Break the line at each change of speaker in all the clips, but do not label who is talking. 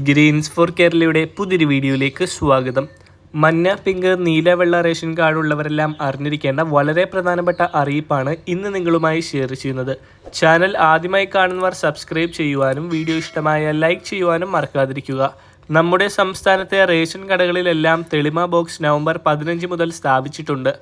Green's four കേരളയുടെ പുതിയൊരു വീഡിയോയിലേക്ക് സ്വാഗതം. മഞ്ഞ പിങ്ക് നീല വെള്ള റേഷൻ കാർഡ് ഉള്ളവരെല്ലാം അറിഞ്ഞിരിക്കേണ്ട വളരെ പ്രധാനപ്പെട്ട അറിയിപ്പാണ് ഇന്ന് നിങ്ങളുമായി ഷെയർ ചെയ്യുന്നത്. ചാനൽ ആദ്യമായി കാണുന്നവർ സബ്സ്ക്രൈബ് ചെയ്യുവാനും വീഡിയോ ഇഷ്ടമായ ലൈക്ക് ചെയ്യുവാനും മറക്കാതിരിക്കുക. നമ്മുടെ സംസ്ഥാനത്തെ റേഷൻ കടകളിലെല്ലാം തെളിമ ബോക്സ് നവംബർ പതിനഞ്ച് മുതൽ സ്ഥാപിച്ചിട്ടുണ്ട്.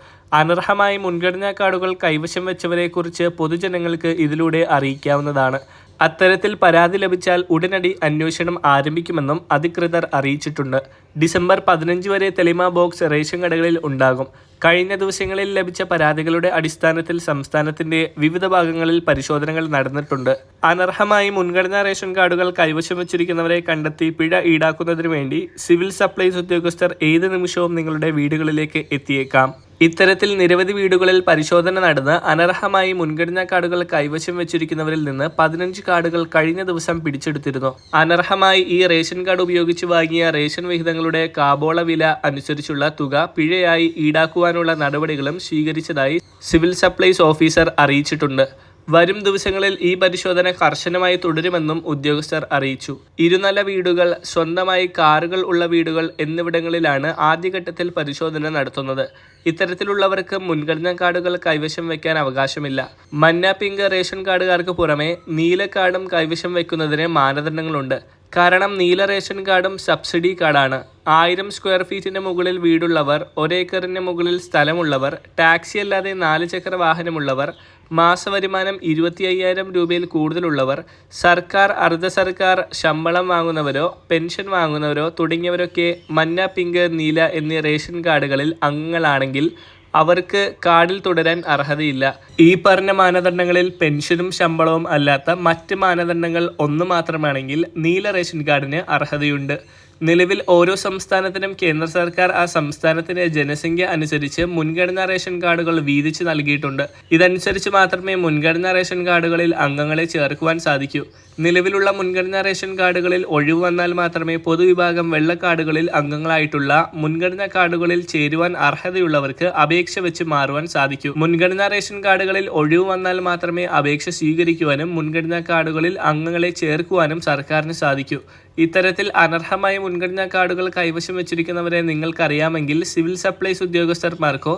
അനർഹമായി മുൻഗണനാ കാർഡുകൾ കൈവശം വെച്ചവരെക്കുറിച്ച് പൊതുജനങ്ങൾക്ക് ഇതിലൂടെ അറിയിക്കാവുന്നതാണ്. അത്തരത്തിൽ പരാതി ലഭിച്ചാൽ ഉടനടി അന്വേഷണം ആരംഭിക്കുമെന്നും അധികൃതർ അറിയിച്ചിട്ടുണ്ട്. ഡിസംബർ പതിനഞ്ച് വരെ തെളിമ ബോക്സ് റേഷൻ കടകളിൽ ഉണ്ടാകും. കഴിഞ്ഞ ദിവസങ്ങളിൽ ലഭിച്ച പരാതികളുടെ അടിസ്ഥാനത്തിൽ സംസ്ഥാനത്തിന്റെ വിവിധ ഭാഗങ്ങളിൽ പരിശോധനകൾ നടന്നിട്ടുണ്ട്. അനർഹമായി മുൻഗണനാ റേഷൻ കാർഡുകൾ കൈവശം വച്ചിരിക്കുന്നവരെ കണ്ടെത്തി പിഴ ഈടാക്കുന്നതിനു വേണ്ടി സിവിൽ സപ്ലൈസ് ഉദ്യോഗസ്ഥർ ഏത് നിമിഷവും നിങ്ങളുടെ വീടുകളിലേക്ക് എത്തിയേക്കാം. ഇത്തരത്തിൽ നിരവധി വീടുകളിൽ പരിശോധന നടന്ന് അനർഹമായി മുൻഗണനാ കാർഡുകൾ കൈവശം വെച്ചിരിക്കുന്നവരിൽ നിന്ന് പതിനഞ്ച് കാർഡുകൾ കഴിഞ്ഞ ദിവസം പിടിച്ചെടുത്തിരുന്നു. അനർഹമായി ഈ റേഷൻ കാർഡ് ഉപയോഗിച്ച് വാങ്ങിയ റേഷൻ വിഹിതങ്ങളുടെ കാബോള വില അനുസരിച്ചുള്ള തുക പിഴയായി ഈടാക്കുവാനുള്ള നടപടികളും സ്വീകരിച്ചതായി സിവിൽ സപ്ലൈസ് ഓഫീസർ അറിയിച്ചിട്ടുണ്ട്. വരും ദിവസങ്ങളിൽ ഈ പരിശോധന കർശനമായി തുടരുമെന്നും ഉദ്യോഗസ്ഥർ അറിയിച്ചു. ഇരുനില വീടുകൾ സ്വന്തമായി കാറുകൾ ഉള്ള വീടുകൾ എന്നിവിടങ്ങളിലാണ് ആദ്യഘട്ടത്തിൽ പരിശോധന നടത്തുന്നത്. ഇത്തരത്തിലുള്ളവർക്ക് മുൻഗണനാ കാർഡുകൾ കൈവശം വയ്ക്കാൻ അവകാശമില്ല. മന്നാപ്പിങ്ക് പിങ്ക് റേഷൻ കാർഡുകാർക്ക് പുറമെ നീല കാർഡും കൈവശം വയ്ക്കുന്നതിന് മാനദണ്ഡങ്ങളുണ്ട്. കാരണം നീല റേഷൻ കാർഡും സബ്സിഡി കാർഡാണ്. ആയിരം സ്ക്വയർ ഫീറ്റിന് മുകളിൽ വീടുള്ളവർ ഒരേക്കറിന് മുകളിൽ സ്ഥലമുള്ളവർ ടാക്സി അല്ലാതെ നാല് ചക്ര വാഹനമുള്ളവർ മാസവരുമാനം ഇരുപത്തി അയ്യായിരം രൂപയിൽ കൂടുതലുള്ളവർ സർക്കാർ അർദ്ധ സർക്കാർ ശമ്പളം വാങ്ങുന്നവരോ പെൻഷൻ വാങ്ങുന്നവരോ തുടങ്ങിയവരൊക്കെ മഞ്ഞ പിങ്ക് നീല എന്നീ റേഷൻ കാർഡുകളിൽ അംഗങ്ങളാണെങ്കിൽ അവർക്ക് കാർഡിൽ തുടരാൻ അർഹതയില്ല. ഈ പറഞ്ഞ മാനദണ്ഡങ്ങളിൽ പെൻഷനും ശമ്പളവും അല്ലാത്ത മറ്റ് മാനദണ്ഡങ്ങൾ ഒന്ന് മാത്രമാണെങ്കിൽ നീല റേഷൻ കാർഡിന് അർഹതയുണ്ട്. നിലവിൽ ഓരോ സംസ്ഥാനത്തിനും കേന്ദ്ര സർക്കാർ ആ സംസ്ഥാനത്തിന്റെ ജനസംഖ്യ അനുസരിച്ച് മുൻഗണനാ റേഷൻ കാർഡുകൾ വീതിച്ച് നൽകിയിട്ടുണ്ട്. ഇതനുസരിച്ച് മാത്രമേ മുൻഗണനാ റേഷൻ കാർഡുകളിൽ അംഗങ്ങളെ ചേർക്കുവാൻ സാധിക്കൂ. നിലവിലുള്ള മുൻഗണനാ റേഷൻ കാർഡുകളിൽ ഒഴിവ് വന്നാൽ മാത്രമേ പൊതുവിഭാഗം വെള്ള കാർഡുകളിൽ അംഗങ്ങളായിട്ടുള്ള മുൻഗണനാ കാർഡുകളിൽ ചേരുവാൻ അർഹതയുള്ളവർക്ക് അപേക്ഷ വെച്ച് മാറുവാൻ സാധിക്കൂ. മുൻഗണനാ റേഷൻ കാർഡുകളിൽ ഒഴിവ് വന്നാൽ മാത്രമേ അപേക്ഷ സ്വീകരിക്കുവാനും മുൻഗണനാ കാർഡുകളിൽ അംഗങ്ങളെ ചേർക്കുവാനും സർക്കാരിന് സാധിക്കൂ. ഇത്തരത്തിൽ അനർഹമായ മുൻഗണനാ കാർഡുകൾ കൈവശം വെച്ചിരിക്കുന്നവരെ നിങ്ങൾക്കറിയാമെങ്കിൽ സിവിൽ സപ്ലൈസ് ഉദ്യോഗസ്ഥർമാർക്കോ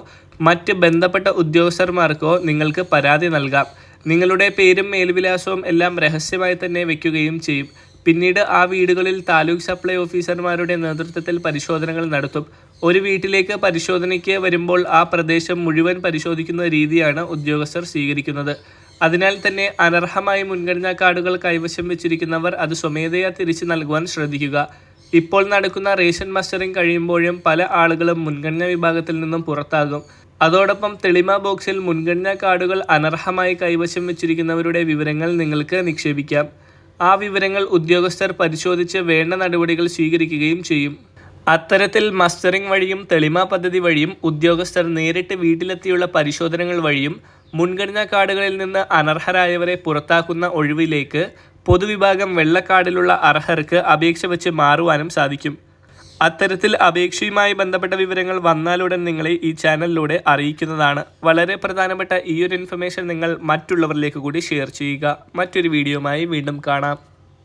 മറ്റ് ബന്ധപ്പെട്ട ഉദ്യോഗസ്ഥർമാർക്കോ നിങ്ങൾക്ക് പരാതി നൽകാം. നിങ്ങളുടെ പേരും മേൽവിലാസവും എല്ലാം രഹസ്യമായി തന്നെ വയ്ക്കുകയും ചെയ്യും. പിന്നീട് ആ വീടുകളിൽ താലൂക്ക് സപ്ലൈ ഓഫീസർമാരുടെ നേതൃത്വത്തിൽ പരിശോധനകൾ നടത്തും. ഒരു വീട്ടിലേക്ക് പരിശോധനയ്ക്ക് വരുമ്പോൾ ആ പ്രദേശം മുഴുവൻ പരിശോധിക്കുന്ന രീതിയാണ് ഉദ്യോഗസ്ഥർ സ്വീകരിക്കുന്നത്. അതിനാൽ തന്നെ അനർഹമായി മുൻഗണനാ കാർഡുകൾ കൈവശം വെച്ചിരിക്കുന്നവർ അത് സ്വമേധയാ തിരിച്ചു നൽകുവാൻ ശ്രദ്ധിക്കുക. ഇപ്പോൾ നടക്കുന്ന റേഷൻ മസ്റ്ററിംഗ് കഴിയുമ്പോഴും പല ആളുകളും മുൻഗണനാ വിഭാഗത്തിൽ നിന്നും പുറത്താകും. അതോടൊപ്പം തെളിമ ബോക്സിൽ മുൻഗണനാ കാർഡുകൾ അനർഹമായി കൈവശം വെച്ചിരിക്കുന്നവരുടെ വിവരങ്ങൾ നിങ്ങൾക്ക് നിക്ഷേപിക്കാം. ആ വിവരങ്ങൾ ഉദ്യോഗസ്ഥർ പരിശോധിച്ച് വേണ്ട നടപടികൾ സ്വീകരിക്കുകയും ചെയ്യും. അത്തരത്തിൽ മസ്റ്ററിംഗ് വഴിയും തെളിമ പദ്ധതി വഴിയും ഉദ്യോഗസ്ഥർ നേരിട്ട് വീട്ടിലെത്തിയുള്ള പരിശോധനകൾ വഴിയും മുൻഗണനാ കാർഡുകളിൽ നിന്ന് അനർഹരായവരെ പുറത്താക്കുന്ന ഒഴിവിലേക്ക് പൊതുവിഭാഗം വെള്ളക്കാർഡിലുള്ള അർഹർക്ക് അപേക്ഷ വെച്ച് മാറുവാനും സാധിക്കും. അത്തരത്തിൽ അപേക്ഷയുമായി ബന്ധപ്പെട്ട വിവരങ്ങൾ വന്നാലുടൻ നിങ്ങളെ ഈ ചാനലിലൂടെ അറിയിക്കുന്നതാണ്. വളരെ പ്രധാനപ്പെട്ട ഈ ഒരു ഇൻഫർമേഷൻ നിങ്ങൾ മറ്റുള്ളവരിലേക്ക് കൂടി ഷെയർ ചെയ്യുക. മറ്റൊരു വീഡിയോയുമായി വീണ്ടും കാണാം.